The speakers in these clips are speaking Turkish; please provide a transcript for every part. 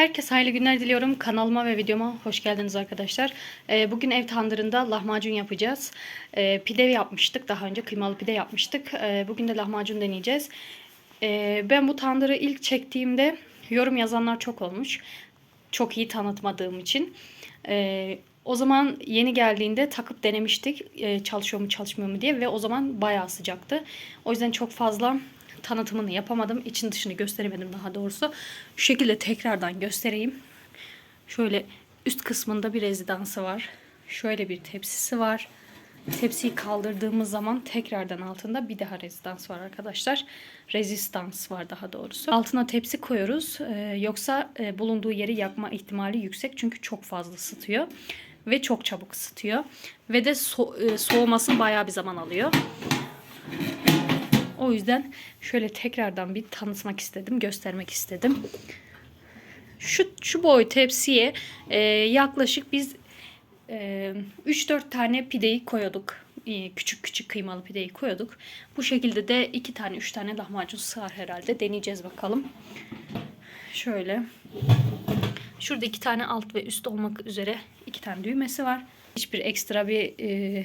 Herkese hayırlı günler diliyorum. Kanalıma ve videoma hoş geldiniz arkadaşlar. Ee, bugün ev tandırında lahmacun yapacağız. Ee, pide yapmıştık daha önce. Kıymalı pide yapmıştık. Ee, bugün de lahmacun deneyeceğiz. Ee, ben bu tandırı ilk çektiğimde yorum yazanlar çok olmuş. Çok iyi tanıtmadığım için. O zaman yeni geldiğinde takıp denemiştik. Ee, çalışıyor mu çalışmıyor mu diye. Ve o zaman bayağı sıcaktı. O yüzden çok fazla tanıtımını yapamadım. İçin dışını gösteremedim daha doğrusu. Şu şekilde tekrardan göstereyim. Şöyle üst kısmında bir rezidansı var. Şöyle bir tepsisi var. Tepsiyi kaldırdığımız zaman tekrardan altında bir daha rezidans var arkadaşlar. Rezistans var daha doğrusu. Altına tepsi koyuyoruz. Ee, yoksa e, bulunduğu yeri yakma ihtimali yüksek. Çünkü çok fazla ısıtıyor. Ve çok çabuk ısıtıyor. Ve de so- e, soğuması bayağı bir zaman alıyor. O yüzden şöyle tekrardan bir tanıtmak istedim, göstermek istedim. Şu, şu boy tepsiye e, yaklaşık biz e, 3-4 tane pideyi koyuyorduk. E, küçük küçük kıymalı pideyi koyuyorduk. Bu şekilde de 2 tane 3 tane lahmacun sığar herhalde. Deneyeceğiz bakalım. Şöyle. Şurada iki tane alt ve üst olmak üzere iki tane düğmesi var. Hiçbir ekstra bir e,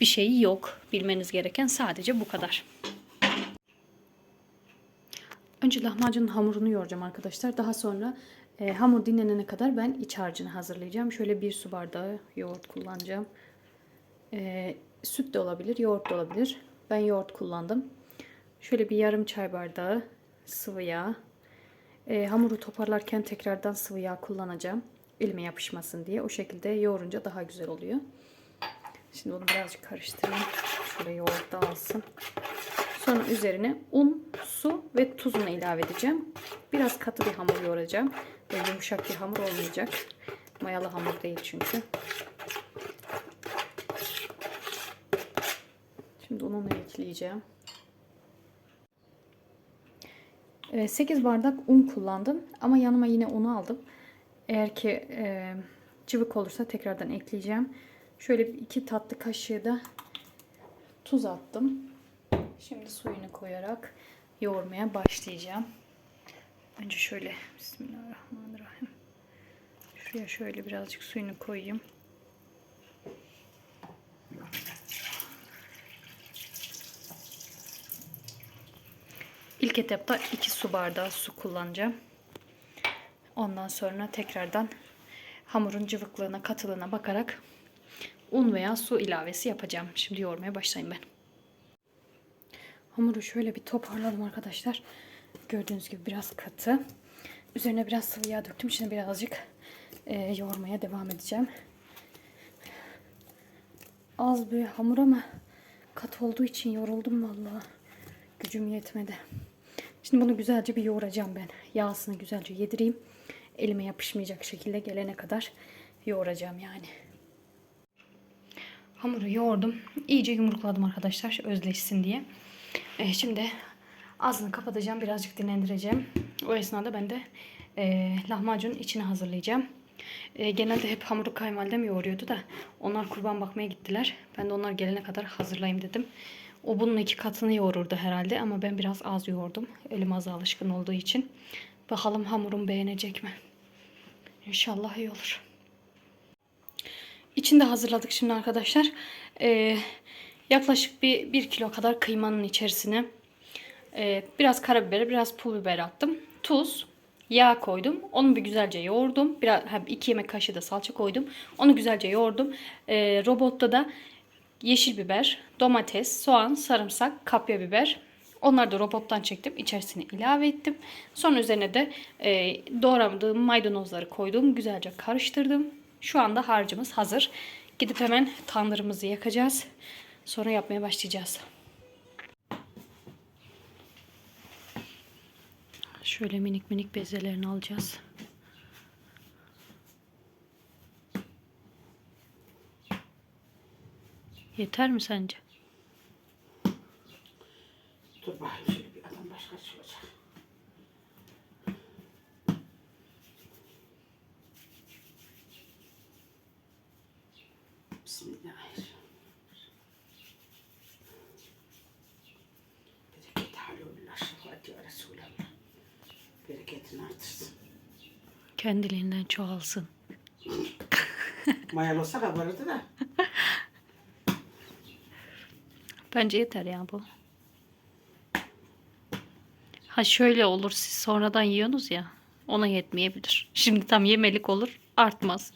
bir şeyi yok. Bilmeniz gereken sadece bu kadar. Önce lahmacunun hamurunu yoğuracağım arkadaşlar. Daha sonra e, hamur dinlenene kadar ben iç harcını hazırlayacağım. Şöyle bir su bardağı yoğurt kullanacağım. E, süt de olabilir, yoğurt da olabilir. Ben yoğurt kullandım. Şöyle bir yarım çay bardağı sıvı yağ. E, hamuru toparlarken tekrardan sıvı yağ kullanacağım. Elime yapışmasın diye. O şekilde yoğurunca daha güzel oluyor. Şimdi onu birazcık karıştırayım. Şöyle yoğurt da alsın. Sonra üzerine un, su ve tuzunu ilave edeceğim. Biraz katı bir hamur yoğuracağım. Böyle yumuşak bir hamur olmayacak. Mayalı hamur değil çünkü. Şimdi ununu ekleyeceğim. 8 bardak un kullandım ama yanıma yine unu aldım. Eğer ki e, cıvık olursa tekrardan ekleyeceğim. Şöyle iki tatlı kaşığı da tuz attım. Şimdi suyunu koyarak yoğurmaya başlayacağım. Önce şöyle Bismillahirrahmanirrahim. Şuraya şöyle birazcık suyunu koyayım. İlk etapta 2 su bardağı su kullanacağım. Ondan sonra tekrardan hamurun cıvıklığına, katılığına bakarak un veya su ilavesi yapacağım. Şimdi yoğurmaya başlayayım ben. Hamuru şöyle bir toparladım arkadaşlar. Gördüğünüz gibi biraz katı. Üzerine biraz sıvı yağ döktüm. Şimdi birazcık e, yoğurmaya devam edeceğim. Az bir hamur ama kat olduğu için yoruldum vallahi. Gücüm yetmedi. Şimdi bunu güzelce bir yoğuracağım ben. Yağsını güzelce yedireyim. Elime yapışmayacak şekilde gelene kadar yoğuracağım yani. Hamuru yoğurdum. İyice yumrukladım arkadaşlar özleşsin diye. E, şimdi ağzını kapatacağım. Birazcık dinlendireceğim. O esnada ben de e, lahmacunun içini hazırlayacağım. E, genelde hep hamuru kayınvalidem yoğuruyordu da onlar kurban bakmaya gittiler. Ben de onlar gelene kadar hazırlayayım dedim. O bunun iki katını yoğururdu herhalde ama ben biraz az yoğurdum. Elim az alışkın olduğu için. Bakalım hamurum beğenecek mi? İnşallah iyi olur. İçini de hazırladık şimdi arkadaşlar. Ee, yaklaşık bir, bir kilo kadar kıymanın içerisine e, biraz karabiber, biraz pul biber attım. Tuz, yağ koydum. Onu bir güzelce yoğurdum. Biraz, iki yemek kaşığı da salça koydum. Onu güzelce yoğurdum. Ee, robotta da yeşil biber, domates, soğan, sarımsak, kapya biber. Onları da robottan çektim. İçerisine ilave ettim. Sonra üzerine de e, doğradığım maydanozları koydum. Güzelce karıştırdım. Şu anda harcımız hazır. Gidip hemen tandırımızı yakacağız. Sonra yapmaya başlayacağız. Şöyle minik minik bezelerini alacağız. Yeter mi sence? Dur bakayım şöyle bir adam başka olacak. Bismillahirrahmanirrahim. Kendiliğinden çoğalsın. Mayalı olsa kabarırdı da. Bence yeter ya bu. Ha şöyle olur siz sonradan yiyorsunuz ya. Ona yetmeyebilir. Şimdi tam yemelik olur artmaz.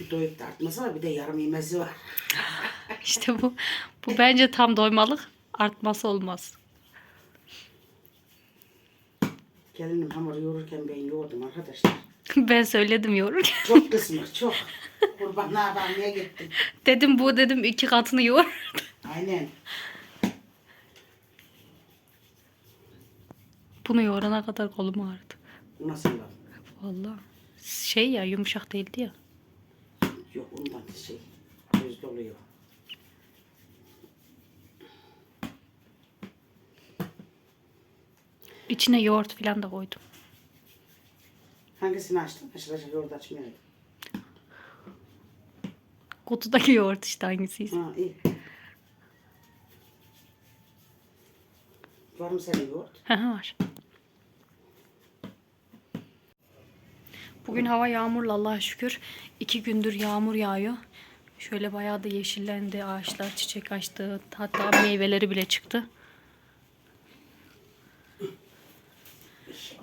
Bir doyup da artması var bir de yarım yemesi var. İşte bu. Bu bence tam doymalık. Artması olmaz. Gelinim hamur yoğururken ben yoğurdum arkadaşlar. ben söyledim yoğururken. Çok kısmı çok. Kurbanlığa bakmaya gittim. dedim bu dedim iki katını yoğur. Aynen. Bunu yoğurana kadar kolum ağrıdı. Bu nasıl laf? Vallahi. Şey ya yumuşak değildi ya. Yok ondan şey. Göz doluyor. İçine yoğurt falan da koydum. Hangisini açtın? Aşırı yoğurt açmayaydı. Kutudaki yoğurt işte hangisiyse. Ha iyi. Var mı senin yoğurt? Hı hı, var. Bugün hava yağmurlu Allah'a şükür. İki gündür yağmur yağıyor. Şöyle bayağı da yeşillendi. Ağaçlar çiçek açtı. Hatta meyveleri bile çıktı.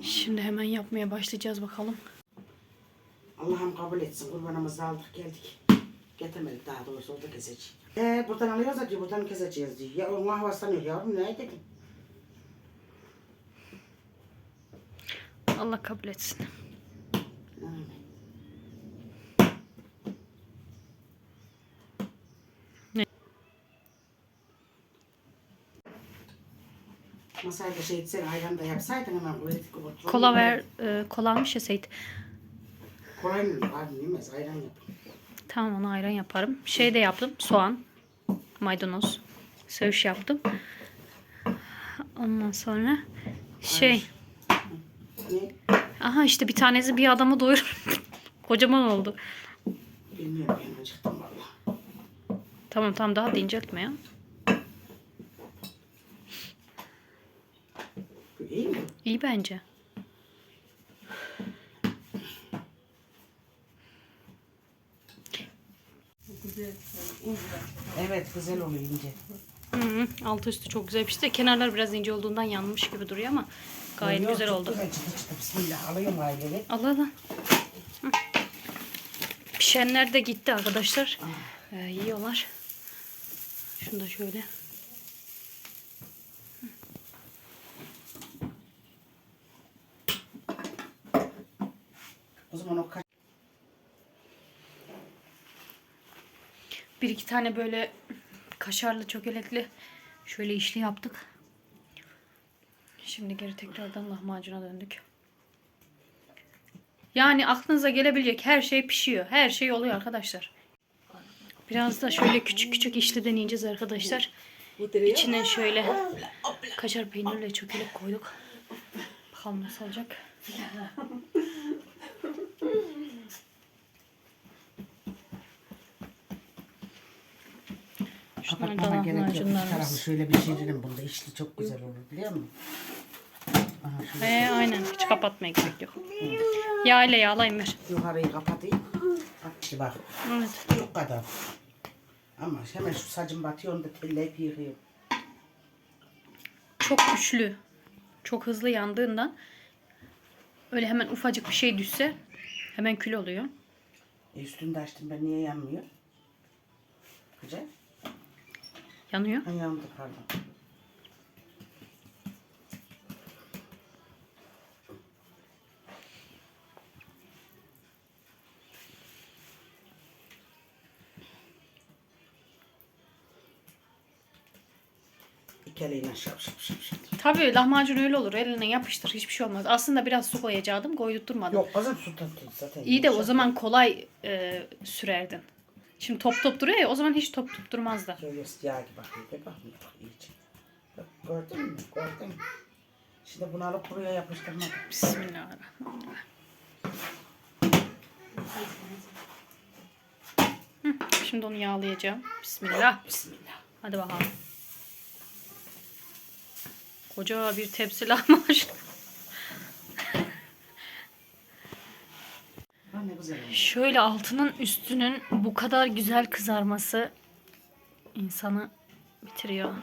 Şimdi hemen yapmaya başlayacağız bakalım. Allah'ım kabul etsin. Kurbanımızı aldık geldik. Getirmedik daha doğrusu orada keseceğiz. Ee, buradan alıyoruz da diyor, buradan keseceğiz diyor. Ya ona havaslanıyor yavrum ne dedim. Allah kabul etsin. Masayı da şey etsen ayran da yapsaydın hemen olur. Kola ver, e, kola almış ya Seyit. Kolay mı? Abi yemez ayran yap. Tamam onu ayran yaparım. Şey de yaptım. Soğan, maydanoz, söğüş yaptım. Ondan sonra şey... Ne? Aha işte bir tanesi bir adamı doyurur. Kocaman oldu. Bilmiyorum ben acıktım valla. Tamam tamam daha da inceltme ya. İyi mi? İyi bence. Evet güzel oluyor ince. Hı hı. Altı üstü çok güzel pişti. Kenarlar biraz ince olduğundan yanmış gibi duruyor ama gayet Yok, güzel oldu. Çıtı çıtı bismillah alıyorum aileyi. Allah. Hı. Pişenler de gitti arkadaşlar. Ee, yiyorlar. Şunu da şöyle. O zaman o kaç... Bir iki tane böyle kaşarlı çökelekli şöyle işli yaptık. Şimdi geri tekrardan lahmacuna döndük. Yani aklınıza gelebilecek her şey pişiyor. Her şey oluyor arkadaşlar. Biraz da şöyle küçük küçük işli deneyeceğiz arkadaşlar. İçine şöyle kaşar peynirle çökelek koyduk. Bakalım nasıl olacak. Şunlardan Kapatmama gerek yok. Bir lahmacunlarımız. tarafı şöyle pişiririm bunda. İşli çok güzel olur biliyor musun? Aha, şöyle Ee, aynen hiç kapatmaya gerek yok. Yağ ile yağlayayım ver. yukarıyı kapatayım. Bak işte bak. Evet. Bu kadar. Ama hemen şu sacım batıyor onu da telleyip yıkıyorum. Çok güçlü. Çok hızlı yandığından öyle hemen ufacık bir şey düşse hemen kül oluyor. E üstünü de açtım ben niye yanmıyor? Güzel. Yanıyor. Ha yandı pardon. Eliyle şap şap şap şap. Tabii lahmacun öyle olur. Eline yapıştır. Hiçbir şey olmaz. Aslında biraz su koyacaktım. Koydurtmadım. Yok kızım su tatlı zaten. İyi de o zaman kolay e, sürerdin. Şimdi top top duruyor ya o zaman hiç top top durmazdı. Şöyle yağ gibi bakıyor. Bir bakmıyor bak iyice. Bak gördün mü? Gördün mü? Şimdi bunu alıp buraya yapıştırmak. Bismillahirrahmanirrahim. Hı, Şimdi onu yağlayacağım. Bismillah. Bismillah. Hadi bakalım. Koca bir tepsi lahmacun. Lan ne güzel olmuş. Şöyle altının üstünün bu kadar güzel kızarması insanı bitiriyor.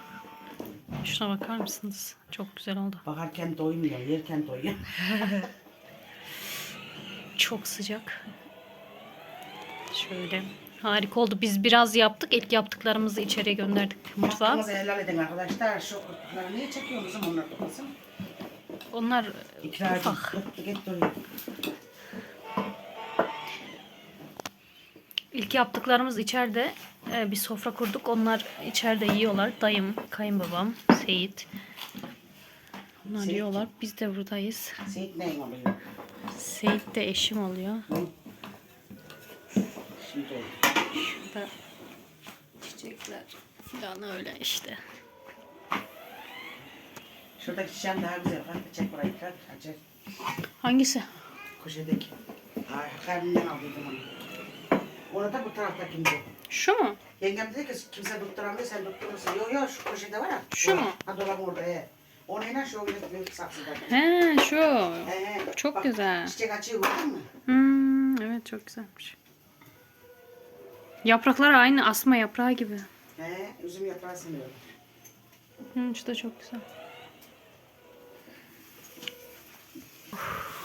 Şuna bakar mısınız? Çok güzel oldu. Bakarken doymuyor, yerken doyuyor. Çok sıcak. Şöyle. Harika oldu. Biz biraz yaptık. İlk yaptıklarımızı içeriye gönderdik mutfağa. Hakkınızı helal edin arkadaşlar. Şu kurtları niye çekiyorsunuz onlar kafasını? Onlar İkrar ufak. edin. Git İlk yaptıklarımız içeride e, bir sofra kurduk. Onlar içeride yiyorlar. Dayım, kayınbabam, Seyit. Onlar Seyit. yiyorlar. Biz de buradayız. Seyit neyin oluyor? Seyit de eşim oluyor. Hı? Şimdi oldu. Şurada çiçekler falan öyle işte. Şuradaki çiçeğin daha güzel. Kalk çek burayı. Açar. Hangisi? Köşedeki. Ay, kalbimden aldıydım onu. Onu da bu tarafta kimdi? Şu mu? Yengem dedi ki kimse tutturamıyor sen tutturursun. Yok yok şu köşede var ya. Şu mu? Ha dolabı orada he. Onu inan şu büyük, büyük. He şu. He, he. çok Bak, güzel. Çiçek açıyor gördün mü? Hmm, evet çok güzelmiş. Yapraklar aynı asma yaprağı gibi. He üzüm yaprağı sanıyorum. Hı, şu da çok güzel. Of.